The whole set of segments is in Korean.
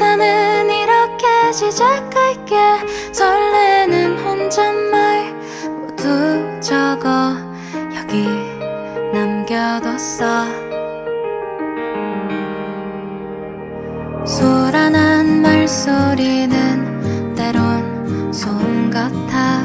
가사는 이렇게 시작할게. 설레는 혼잣말 모두 적어 여기 남겨뒀어. 소란한 말소리는 때론 소음 같아.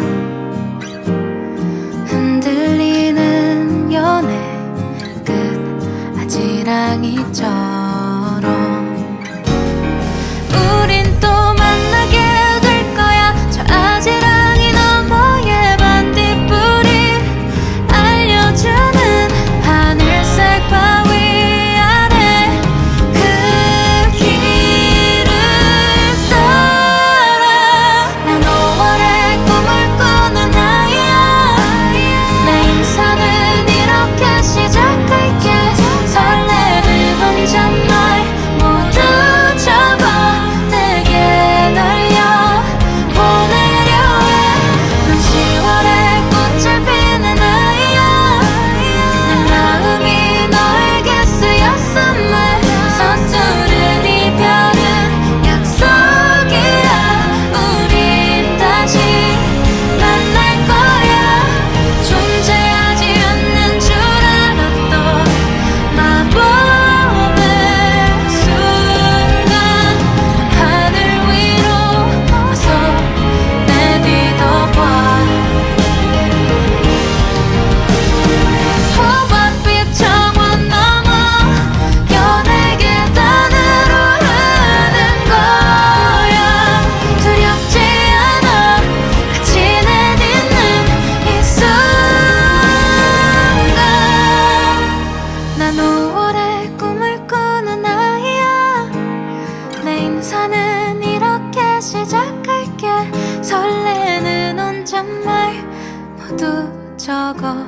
두 적어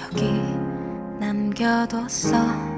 여기 남겨뒀어.